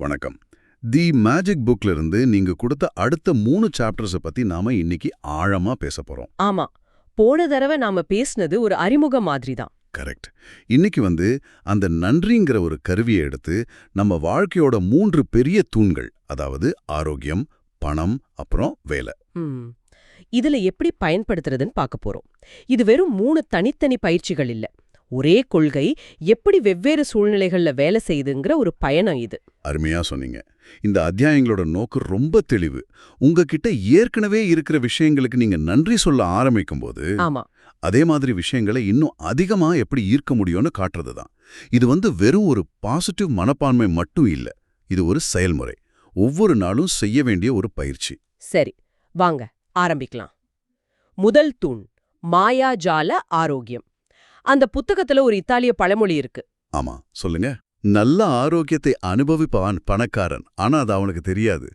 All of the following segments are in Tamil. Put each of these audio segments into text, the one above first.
வணக்கம். தி மேஜிக் புக்ல இருந்து நீங்க கொடுத்த அடுத்த மூணு சாப்டர்ஸ பத்தி நாம இன்னைக்கு ஆழமா பேச போறோம். ஆமா. போன தடவை நாம பேசுனது ஒரு அறிமுக மாதிரி தான் கரெக்ட் இன்னைக்கு வந்து அந்த நன்றிங்கிற ஒரு கருவியை எடுத்து நம்ம வாழ்க்கையோட மூன்று பெரிய தூண்கள் அதாவது ஆரோக்கியம் பணம் அப்புறம் வேலை. இதுல எப்படி பயன்படுத்துறதுன்னு பார்க்க போறோம். இது வெறும் மூணு தனித்தனி பயிற்சிகள் இல்ல. ஒரே கொள்கை எப்படி வெவ்வேறு சூழ்நிலைகள்ல வேலை செய்யுதுங்கிற ஒரு பயணம் இது. அருமையா சொன்னீங்க. இந்த அத்தியாயங்களோட நோக்கு ரொம்ப தெளிவு. உங்ககிட்ட ஏற்கனவே இருக்கிற விஷயங்களுக்கு நீங்க நன்றி சொல்ல ஆரம்பிக்கும் போது ஆமா. அதே மாதிரி விஷயங்களை இன்னும் அதிகமா எப்படி ஈர்க்க முடியும்னு காட்டுறது தான். இது வந்து வெறும் ஒரு பாசிட்டிவ் மனப்பான்மை மட்டும் இல்ல. இது ஒரு செயல்முறை. ஒவ்வொரு நாளும் செய்ய வேண்டிய ஒரு பயிற்சி. சரி வாங்க ஆரம்பிக்கலாம். முதல் தூண் மாயாஜால ஆரோக்கியம். அந்த புத்தகத்துல ஒரு இத்தாலிய பழமொழி இருக்கு. ஆமா சொல்லுங்க. நல்ல ஆரோக்கியத்தை அனுபவிப்பான் பணக்காரன். ஆனா அது அவனுக்கு தெரியாது.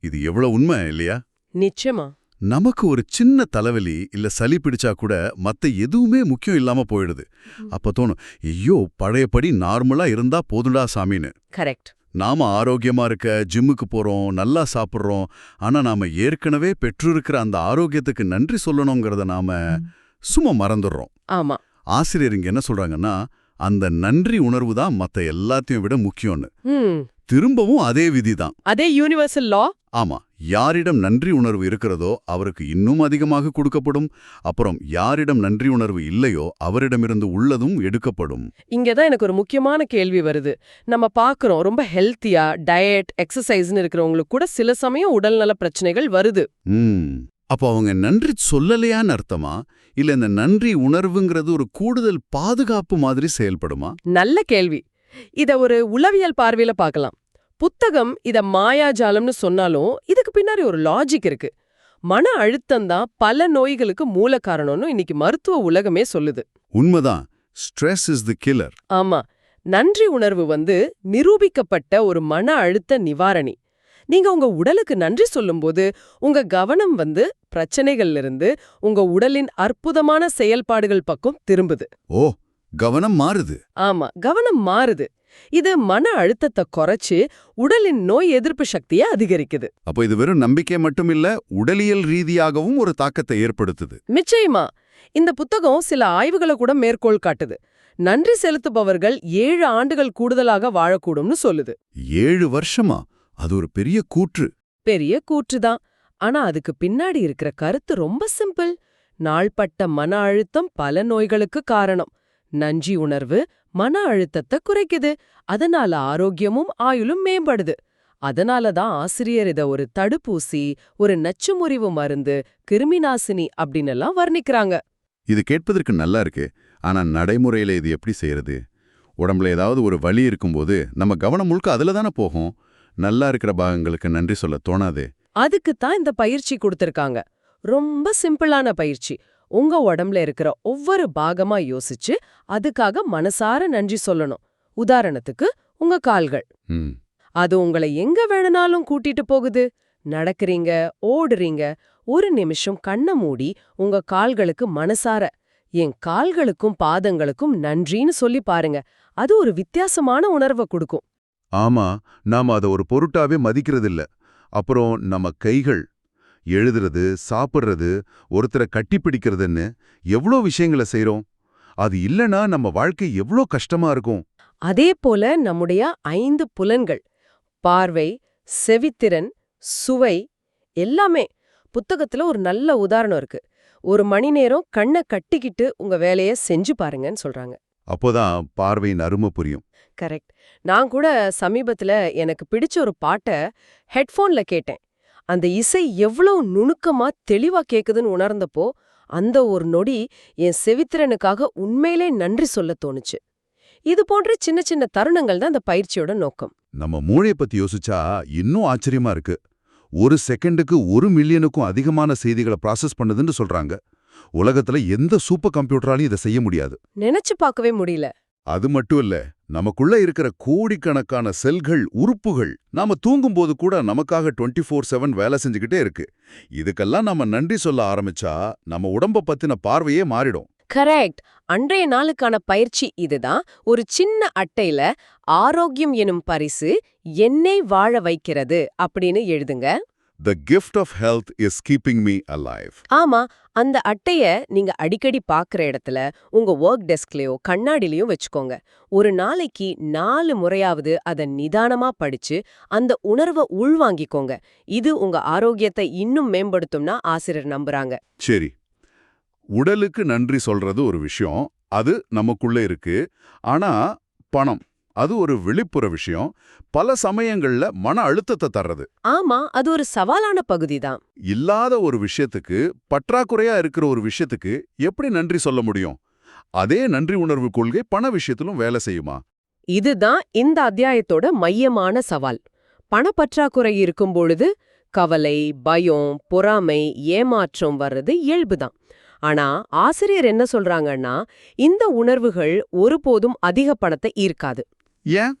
இது எவ்வளவு உண்மை இல்லையா? நிச்சயமா. நமக்கு ஒரு சின்ன தலைவலி இல்ல சளி பிடிச்சா கூட மத்த எதுவுமே முக்கியம் இல்லாம போயிடுது. அப்ப தோணும் ஐயோ பழையபடி நார்மலா இருந்தா போதுண்டா சாமின்னு. கரெக்ட். நாம ஆரோக்கியமா இருக்க ஜிம்முக்கு போறோம் நல்லா சாப்பிடுறோம். ஆனா நாம ஏற்கனவே பெற்றிருக்கிற அந்த ஆரோக்கியத்துக்கு நன்றி சொல்லணுங்கிறத நாம சும்மா மறந்துடுறோம். ஆமா. ஆசிரியர் இங்க என்ன சொல்றாங்கன்னா அந்த நன்றி உணர்வு தான் மத்த எல்லாத்தையும் விட முக்கியம்னு. திரும்பவும் அதே விதிதான் அதே யூனிவர்சல் லா ஆமா யாரிடம் நன்றி உணர்வு இருக்கிறதோ அவருக்கு இன்னும் அதிகமாக கொடுக்கப்படும். அப்புறம் யாரிடம் நன்றி உணர்வு இல்லையோ அவரிடமிருந்து உள்ளதும் எடுக்கப்படும். இங்க தான் எனக்கு ஒரு முக்கியமான கேள்வி வருது. நம்ம பார்க்கறோம் ரொம்ப ஹெல்த்தியா டயட் எக்ஸசைஸ்னு இருக்கிறவங்களுக்கு கூட சில சமயம் உடல்நல பிரச்சனைகள் வருது. அப்போ அவங்க நன்றி சொல்லலையான்னு அர்த்தமா? இல்ல இந்த நன்றி உணர்வுங்கிறது ஒரு கூடுதல் பாதுகாப்பு மாதிரி செயல்படுமா? நல்ல கேள்வி. இத ஒரு உளவியல் பார்வையில பார்க்கலாம். புத்தகம் இத மாயாஜாலம்னு சொன்னாலும் இதுக்கு பின்னாடி ஒரு லாஜிக் இருக்கு. மன அழுத்தம் தான் பல நோய்களுக்கு மூல காரணம்னு இன்னைக்கு மருத்துவ உலகமே சொல்லுது. உண்மைதான். ஸ்ட்ரெஸ் இஸ் தி கில்லர் ஆமா. நன்றி உணர்வு வந்து நிரூபிக்கப்பட்ட ஒரு மன அழுத்த நிவாரணி. நீங்க உங்க உடலுக்கு நன்றி சொல்லும்போது உங்க கவனம் வந்து பிரச்சனைகள்ல இருந்து உங்க உடலின் அற்புதமான செயல்பாடுகள் பக்கம் திரும்புது. ஓ கவனம் மாறுது. ஆமா கவனம் மாறுது. இது மன அழுத்தத்தை குறைச்சு உடலின் நோய் எதிர்ப்பு சக்தியை அதிகரிக்குது. அப்போ இது வெறும் நம்பிக்கை மட்டும் இல்ல உடலியல் ரீதியாகவும் ஒரு தாக்கத்தை ஏற்படுத்துது. நிச்சயமா. இந்த புத்தகம் சில ஆய்வுகளை கூட மேற்கோள் காட்டுது. நன்றி செலுத்துபவர்கள் ஏழு ஆண்டுகள் கூடுதலாக வாழக்கூடும்னு சொல்லுது. ஏழு வருஷமா? அது ஒரு பெரிய கூற்று. பெரிய கூற்றுதான். ஆனா அதுக்கு பின்னாடி இருக்கிற கருத்து ரொம்ப சிம்பிள். நாள்பட்ட மன அழுத்தம் பல நோய்களுக்கு காரணம். நன்றி உணர்வு மன அழுத்தத்தை குறைக்குது. அதனால ஆரோக்கியமும் ஆயுளும் மேம்படுது. அதனால தான் ஆசிரியர் இத ஒரு தடுப்பூசி ஒரு நச்சுமுறிவு மருந்து கிருமிநாசினி அப்படின்னெல்லாம் வர்ணிக்கிறாங்க. இது கேட்பதற்கு நல்லா இருக்கு. ஆனா நடைமுறையில இது எப்படி செய்யறது? உடம்புல ஏதாவது ஒரு வலி இருக்கும்போது நம்ம கவனம் முழுக்க அதுல தானே போகும்? நல்லா இருக்கிற பாகங்களுக்கு நன்றி சொல்ல தோணாதே. அதுக்கு தான் இந்த பயிற்சி கொடுத்திருக்காங்க. ரொம்ப சிம்பிளான பயிற்சி. உங்க உடம்புல இருக்கிற ஒவ்வொரு பாகமா யோசிச்சு அதுக்காக மனசார நன்றி சொல்லணும். உதாரணத்துக்கு உங்க கால்கள். அது உங்களை எங்க வேணும்னாலும் கூட்டிட்டு போகுது. நடக்கிறீங்க ஓடுறீங்க ஒரு நிமிஷம் கண்ணை மூடி உங்க கால்களுக்கு மனசார என் கால்களுக்கும் பாதங்களுக்கும் நன்றின்னு சொல்லி பாருங்க. அது ஒரு வித்தியாசமான உணர்வை கொடுக்கும். ஆமா நாம அதை ஒரு பொருட்டாவே மதிக்கிறதில்ல. அப்புறம் நம்ம கைகள் எழுதுறது சாப்பிட்றது ஒருத்தரை கட்டிப்பிடிக்கிறதுன்னு எவ்வளோ விஷயங்களை செய்கிறோம் அது இல்லனா நம்ம வாழ்க்கை எவ்வளோ கஷ்டமா இருக்கும். அதே போல நம்முடைய ஐந்து புலன்கள் பார்வை செவித்திறன் சுவை எல்லாமே. புத்தகத்துல ஒரு நல்ல உதாரணம் இருக்கு. ஒரு மணி நேரம் கண்ணை கட்டிக்கிட்டு உங்க வேலைய செஞ்சு பாருங்கன்னு சொல்றாங்க. அப்போதான் பார்வையின் அருமை புரியும். கரெக்ட். நான் கூட சமீபத்துல எனக்கு பிடிச்ச ஒரு பாட்டை ஹெட்ஃபோன்ல கேட்டேன். அந்த இசை எவ்வளவு நுணுக்கமா தெளிவா கேக்குதுன்னு உணர்ந்தப்போ அந்த ஒரு நொடி என் செவித்திறனுக்காக உண்மையிலே நன்றி சொல்ல தோணுச்சு. இது போன்ற சின்ன சின்ன தருணங்கள் தான் அந்த பயிற்சியோட நோக்கம். நம்ம மூளைய பத்தி யோசிச்சா இன்னும் ஆச்சரியமா இருக்கு. ஒரு செகண்டுக்கு ஒரு மில்லியனுக்கும் அதிகமான செய்திகளை ப்ராசஸ் பண்ணுதுன்னு சொல்றாங்க. உலகத்துல எந்த சூப்பர் கம்ப்யூட்டராலையும் இதை செய்ய முடியாது. நினைச்சு பார்க்கவே முடியல. அது மட்டும் இல்ல நமக்குள்ள இருக்கிற கோடிக்கணக்கான செல்கள் உறுப்புகள் நாம தூங்கும்போது கூட நமக்காக 24/7 ஃபோர் செவன் வேலை செஞ்சுக்கிட்டே இருக்கு. இதுக்கெல்லாம் நாம நன்றி சொல்ல ஆரம்பிச்சா நம்ம உடம்ப பத்தின பார்வையே மாறிடும். கரெக்ட். அன்றைய நாளுக்கான பயிற்சி இதுதான். ஒரு சின்ன அட்டையில ஆரோக்கியம் எனும் பரிசு என்னை வாழ வைக்கிறது அப்படின்னு எழுதுங்க. The gift of health is keeping me alive ஆமா அந்த அட்டைய நீங்க அடிக்கடி பாக்குற இடத்துல உங்க ஒர்க் டெஸ்க்லயோ கண்ணாடிலயோ வச்சுக்கோங்க. ஒரு நாளைக்கு நாலு முறையாவது அத நிதானமா படிச்சு அந்த உணர்வை உள்வாங்கிக்கோங்க. இது உங்க ஆரோக்கியத்தை இன்னும் மேம்படுத்தும்னா ஆசிரியர் நம்புறாங்க. சரி. உடலுக்கு நன்றி சொல்றது ஒரு விஷயம். அது நமக்குள்ள இருக்கு. ஆனா பணம். அது ஒரு வெளிப்புற விஷயம். பல சமயங்கள்ல மன அழுத்தத்தை தர்றது. ஆமா அது ஒரு சவாலான பகுதிதான். இல்லாத ஒரு விஷயத்துக்கு பற்றாக்குறையா இருக்கிற ஒரு விஷயத்துக்கு எப்படி நன்றி சொல்ல முடியும்? அதே நன்றி உணர்வு கொள்கை பண விஷயத்திலும் வேலை செய்யுமா? இதுதான் இந்த அத்தியாயத்தோட மையமான சவால். பணப்பற்றாக்குறை இருக்கும் பொழுது கவலை பயம் பொறாமை ஏமாற்றம் வர்றது இயல்புதான். ஆனா ஆசிரியர் என்ன சொல்றாங்கன்னா இந்த உணர்வுகள் ஒருபோதும் அதிக பணத்தை ஈர்க்காது. ஏன்?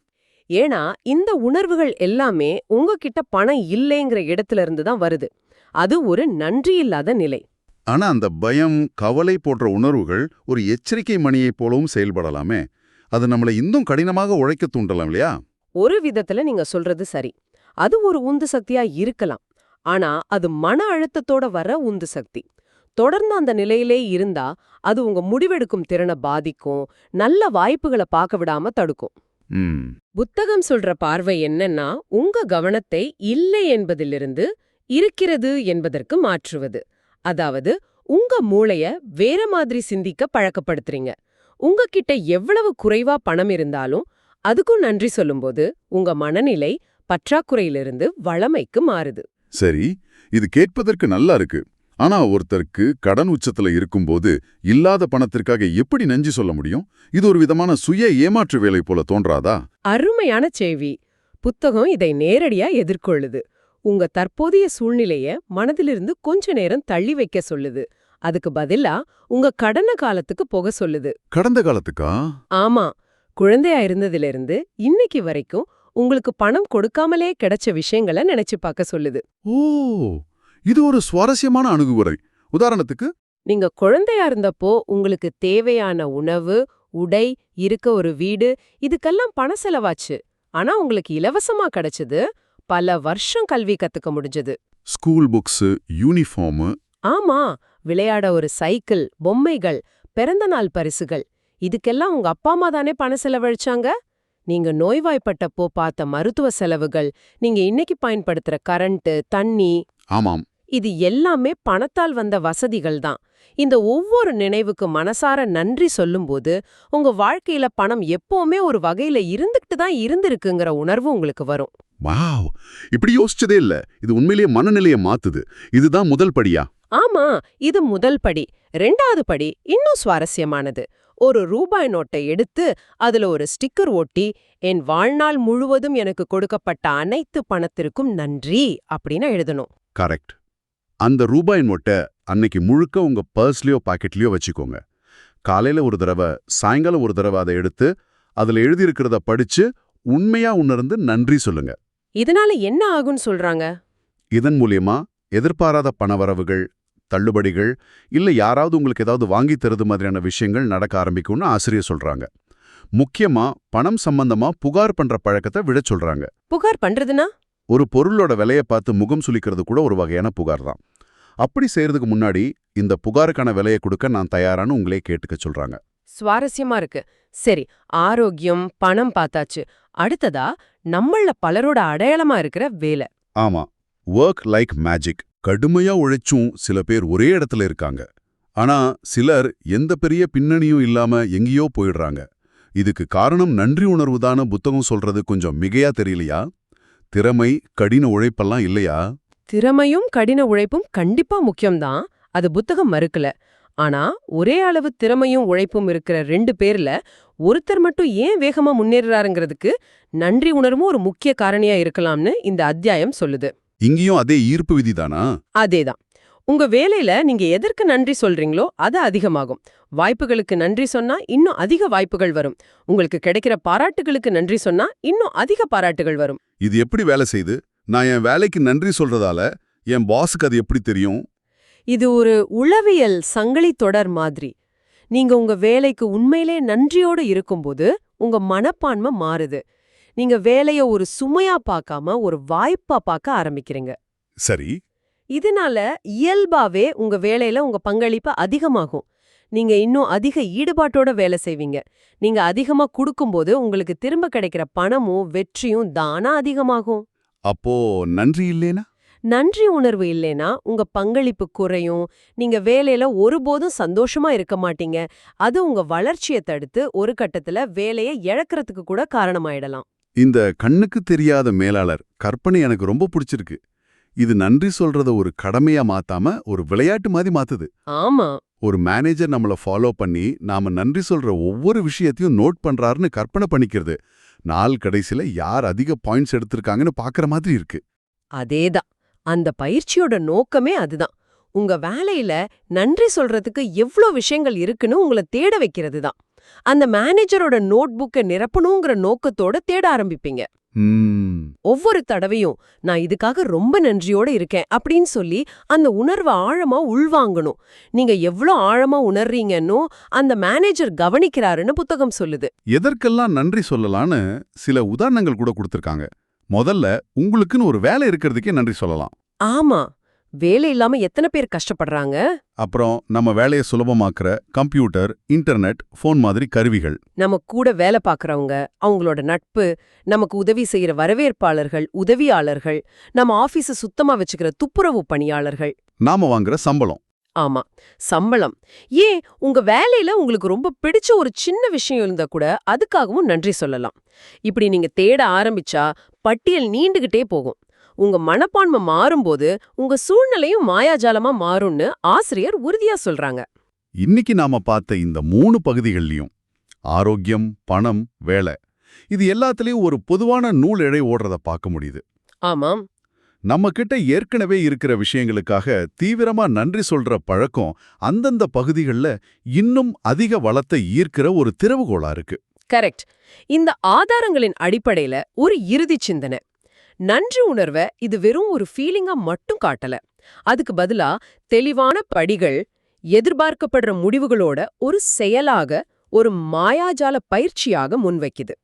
ஏன்னா இந்த உணர்வுகள் எல்லாமே உங்ககிட்ட பணம் இல்லைங்கிற இடத்துல இருந்து தான் வருது. அது ஒரு நன்றி இல்லாத நிலை. ஆனா அந்த பயம் கவலை போன்ற உணர்வுகள் ஒரு எச்சரிக்கை மணியைப் போலவும் செயல்படலாமே. அது நம்மளை இன்னும் கடினமாக உழைக்க தூண்டலாம் இல்லையா? ஒரு விதத்துல நீங்க சொல்றது சரி. அது ஒரு உந்து சக்தியா இருக்கலாம். ஆனா அது மன அழுத்தத்தோட வர உந்து சக்தி. தொடர்ந்து அந்த நிலையிலே இருந்தா அது உங்க முடிவெடுக்கும் திறனை பாதிக்கும் நல்ல வாய்ப்புகளை பார்க்க விடாம தடுக்கும். புத்தகம் சொல்ற பார்வை என்னன்னா உங்க கவனத்தை இல்லை என்பதிலிருந்து இருக்கிறது என்பதற்கு மாற்றுவது. அதாவது உங்க மூளைய வேற மாதிரி சிந்திக்க பழக்கப்படுத்துறீங்க. உங்ககிட்ட எவ்வளவு குறைவா பணம் இருந்தாலும் அதுக்கும் நன்றி சொல்லும்போது உங்க மனநிலை பற்றாக்குறையிலிருந்து வளமைக்கு மாறுது. சரி இது கேட்பதற்கு நல்லா இருக்கு. ஆனா ஒருத்தருக்கு கடன் உச்சத்துல இருக்கும்போது இல்லாத பணத்திற்காக எப்படி நன்றி சொல்ல முடியும்? இது ஒரு விதமான சுய ஏமாற்று வேலை போல தோன்றாதா? அருமையான கேள்வி புத்தகம் இதை நேரடியா எதிர்கொள்ளுது. உங்க தற்போதைய சூழ்நிலைய மனதிலிருந்து கொஞ்ச நேரம் தள்ளி வைக்க சொல்லுது. அதுக்கு பதிலா உங்க கடன காலத்துக்கு போக சொல்லுது. கடந்த காலத்துக்கா? ஆமா. குழந்தையா இருந்ததிலிருந்து இன்னைக்கு வரைக்கும் உங்களுக்கு பணம் கொடுக்காமலே கிடைச்ச விஷயங்களை நினைச்சு பார்க்க சொல்லுது. ஓ! இது ஒரு சுவாரஸ்யமான அணுகுமுறை. உதாரணத்துக்கு நீங்க குழந்தையா இருந்தப்போ உங்களுக்கு தேவையான உணவு உடை இருக்க ஒரு வீடு இதுக்கெல்லாம் பண செலவாச்சு. ஆனா உங்களுக்கு இலவசமா கிடைச்சது பல வருஷம் கல்வி கத்துக்க முடிஞ்சது. School books uniform. ஆமா விளையாட ஒரு சைக்கிள் பொம்மைகள் பிறந்த நாள் பரிசுகள் இதுக்கெல்லாம் உங்க அப்பா அம்மா தானே பண செலவழிச்சாங்க? நீங்க நோய்வாய்ப்பட்டப்போ பார்த்த மருத்துவ செலவுகள் நீங்க இன்னைக்கு பயன்படுத்துற கரண்ட் தண்ணி. ஆமாம். இது எல்லாமே பணத்தால் வந்த வசதிகள் தான். இந்த ஒவ்வொரு நினைவுக்கு மனசார நன்றி சொல்லும்போது உங்க வாழ்க்கையில பணம் எப்பவுமே ஒரு வகையில இருந்துகிட்டு தான் இருந்திருக்குங்கிற உணர்வு உங்களுக்கு வரும். வாவ்! இப்படி யோசிச்சதே இல்ல. இது உண்மையிலேயே மனநிலையை மாத்துது. இதுதான் முதல் படியா? ஆமா இது முதல் படி. ரெண்டாவது படி இன்னும் சுவாரஸ்யமானது. ஒரு ரூபாய் நோட்டை எடுத்து அதுல ஒரு ஸ்டிக்கர் ஒட்டி என் வாழ்நாள் முழுவதும் எனக்கு கொடுக்கப்பட்ட அனைத்து பணத்திற்கும் நன்றி அப்படின்னு எழுதணும். கரெக்ட். அந்த ரூபாய் நோட்டை அன்னைக்கு முழுக்க உங்க பர்ஸ்லயோ பாக்கெட்லயோ வச்சுக்கோங்க. காலையில ஒரு தடவை சாயங்காலம் ஒரு தடவை அதை எடுத்து அதுல எழுதியிருக்கிறத படிச்சு உண்மையா உணர்ந்து நன்றி சொல்லுங்க. இதனால என்ன ஆகும்னு சொல்றாங்க? இதன் மூலியமா எதிர்பாராத பணவரவுகள் தள்ளுபடிகள் இல்ல யாராவது உங்களுக்கு ஏதாவது வாங்கி தருது மாதிரியான விஷயங்கள் நடக்க ஆரம்பிக்கும்னு ஆசிரியர் சொல்றாங்க. முக்கியமா பணம் சம்பந்தமா புகார் பண்ற பழக்கத்தை விடச் சொல்றாங்க. புகார் பண்றதுனா ஒரு பொருளோட விலையை பார்த்து முகம் சுளிக்கிறது கூட ஒரு வகையான புகார் தான். அப்படி செய்யறதுக்கு முன்னாடி இந்த புகாருக்கான விலையை கொடுக்க நான் தயாரான்னு உங்களே கேட்டுக்க சொல்றாங்க. சுவாரஸ்யமா இருக்கு. சரி ஆரோக்கியம் பணம் பார்த்தாச்சு. அடுத்ததா நம்மள பலரோட அடையாளமா இருக்கிற வேலை. ஆமா ஒர்க் லைக் மேஜிக் கடுமையா உழைச்சும் சில பேர் ஒரே இடத்துல இருக்காங்க. ஆனா சிலர் எந்த பெரிய பின்னணியும் இல்லாம எங்கேயோ போயிடுறாங்க. இதுக்கு காரணம் நன்றி உணர்வுதான புத்தகம் சொல்றது கொஞ்சம் மிகையா தெரியலையா? திறமை கடின உழைப்பெல்லாம் இல்லையா? திறமையும் கடின உழைப்பும் கண்டிப்பா முக்கியம்தான். அது புத்தகம் மறுக்கல. ஆனா ஒரே அளவு திறமையும் உழைப்பும் இருக்கிற ரெண்டு பேர்ல ஒருத்தர் மட்டும் ஏன் வேகமா முன்னேறுறாருங்கிறதுக்கு நன்றி உணர்வும் ஒரு முக்கிய காரணியா இருக்கலாம்னு இந்த அத்தியாயம் சொல்லுது. இங்கேயும் அதே ஈர்ப்பு விதிதானா? அதேதான். உங்க வேலையில நீங்க எதற்கு நன்றி சொல்றீங்களோ அது அதிகமாகும். வாய்ப்புகளுக்கு நன்றி சொன்னா இன்னும் அதிக வாய்ப்புகள் வரும். உங்களுக்கு கிடைக்கிற பாராட்டுகளுக்கு நன்றி சொன்னா இன்னும் அதிக பாராட்டுகள் வரும். இது எப்படி வேலை செய்யுது நான் என் வேலைக்கு நன்றி சொல்றதால என் பாஸுக்கு அது எப்படி தெரியும்? இது ஒரு உளவியல் சங்கிலி தொடர் மாதிரி. நீங்க உங்க வேலைக்கு உண்மையிலே நன்றியோட இருக்கும்போது உங்க மனப்பான்மை மாறுது. நீங்க வேலைய ஒரு சுமையா பார்க்காம ஒரு வாய்ப்பா பார்க்க ஆரம்பிக்கிறீங்க. சரி. இதனால இயல்பாவே உங்க வேலையில உங்க பங்களிப்பு அதிகமாகும். நீங்க இன்னும் அதிக ஈடுபாட்டோட வேலை செய்வீங்க. நீங்க அதிகமா கொடுக்கும்போது உங்களுக்கு திரும்ப கிடைக்கிற பணமும் வெற்றியும் தானா அதிகமாகும். அப்போ நன்றி இல்லேனா? நன்றி உணர்வு இல்லைனா உங்க பங்களிப்பு குறையும். நீங்க வேலையில ஒருபோதும் சந்தோஷமா இருக்க மாட்டீங்க. அது உங்க வளர்ச்சியை தடுத்து ஒரு கட்டத்துல வேலையை இழக்கறதுக்கு கூட காரணமாயிடலாம். இந்த கண்ணுக்கு தெரியாத மேலாளர் கற்பனை எனக்கு ரொம்ப பிடிச்சிருக்கு. இது நன்றி சொல்றத ஒரு கடமையா மாத்தாம ஒரு விளையாட்டு மாதிரி மாத்துது. ஆமா. ஒரு மேனேஜர் நம்மள ஃபாலோ பண்ணி நாம நன்றி சொல்ற ஒவ்வொரு விஷயத்தையும் நோட் பண்றாருன்னு கற்பனை பண்ணிக்கிறது. நாள் கடைசில யார் அதிக பாயிண்ட்ஸ் எடுத்திருக்காங்கன்னு பாக்குற மாதிரி இருக்கு. அதேதான். அந்த பயிற்சியோட நோக்கமே அதுதான். உங்க வேலையில நன்றி சொல்றதுக்கு எவ்ளோ விஷயங்கள் இருக்குன்னு உங்களை தேட வைக்கிறது தான் அந்த மேனேஜரோட நோட் புக்கை நிரப்பணுங்கிற நோக்கத்தோட தேட ஆரம்பிப்பீங்க. ஒவ்வொரு தடவையும் நான் இதுக்காக ரொம்ப நன்றியோட இருக்கேன் அப்படின்னு சொல்லி அந்த உணர்வை ஆழமா உள்வாங்கணும். நீங்க எவ்ளோ ஆழமா உணர்றீங்கன்னோ அந்த மேனேஜர் கவனிக்கிறாருன்னு புத்தகம் சொல்லுது. எதற்கெல்லாம் நன்றி சொல்லலான்னு சில உதாரணங்கள் கூட கொடுத்திருக்காங்க. முதல்ல உங்களுக்குன்னு ஒரு வேலை இருக்கிறதுக்கே நன்றி சொல்லலாம். ஆமா. வேலை இல்லாம எத்தனை பேர் கஷ்டப்படுறாங்க? அப்புறம் நம்ம வேலையை சுலபமாக்குற கம்ப்யூட்டர் இன்டர்நெட் ஃபோன் மாதிரி கருவிகள். நம்ம கூட வேலை பார்க்கறவங்க அவங்களோட நட்பு நமக்கு உதவி செய்யற வரவேற்பாளர்கள் உதவியாளர்கள் நம்ம ஆபீஸ சுத்தமா வச்சுக்கிற துப்புரவு பணியாளர்கள். நாம வாங்குற சம்பளம். ஆமா சம்பளம். ஏன்? உங்க வேலையில உங்களுக்கு ரொம்ப பிடிச்ச ஒரு சின்ன விஷயம் இருந்தா கூட அதுக்காகவும் நன்றி சொல்லலாம். இப்படி நீங்க தேட ஆரம்பிச்சா பட்டியல் நீண்டுகிட்டே போகும். உங்க மனப்பான்மை மாறும்போது உங்க சூழ்நிலையும் மாயாஜாலமா மாறும்னு ஆசிரியர் உறுதியா சொல்றாங்க. இன்னைக்கு நாம பார்த்த இந்த மூணு பகுதிகள்லயும் ஆரோக்கியம் பணம் வேலை இது எல்லாத்துலயும் ஒரு பொதுவான நூல் இழை ஓடுறத பார்க்க முடியுது. ஆமாம். நம்ம கிட்ட ஏற்கனவே இருக்கிற விஷயங்களுக்காக தீவிரமா நன்றி சொல்ற பழக்கம் அந்தந்த பகுதிகள்ல இன்னும் அதிக வளத்தை ஈர்க்கிற ஒரு திறவுகோலா இருக்கு. கரெக்ட். இந்த ஆதாரங்களின் அடிப்படையில ஒரு இறுதி சிந்தனை. நன்றி உணர்வை இது வெறும் ஒரு ஃபீலிங்கா மட்டும் காட்டல. அதுக்கு பதிலா தெளிவான படிகள் எதிர்பார்க்கப்படுற முடிவுகளோட ஒரு செயலாக ஒரு மாயாஜால பயிற்சியாக முன்வைக்குது.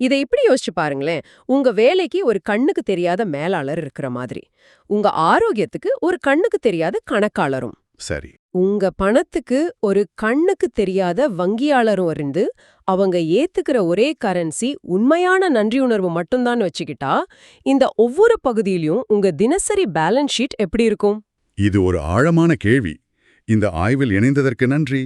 இதை இப்படி யோசிச்சு பாருங்களேன். உங்க வேலைக்கு ஒரு கண்ணுக்கு தெரியாத மேலாளர் இருக்கிற மாதிரி. உங்க ஆரோக்கியத்துக்கு ஒரு கண்ணுக்கு தெரியாத கணக்காளரும். சரி. உங்க பணத்துக்கு ஒரு கண்ணுக்கு தெரியாத வங்கியாளரும் இருந்து அவங்க ஏத்துக்கிற ஒரே கரன்சி உண்மையான நன்றியுணர்வு மட்டும்தான் வச்சுக்கிட்டா இந்த ஒவ்வொரு பகுதியிலும் உங்க தினசரி பேலன்ஸ் ஷீட் எப்படி இருக்கும்? இது ஒரு ஆழமான கேள்வி. இந்த ஆய்வில் இணைந்ததற்கு நன்றி.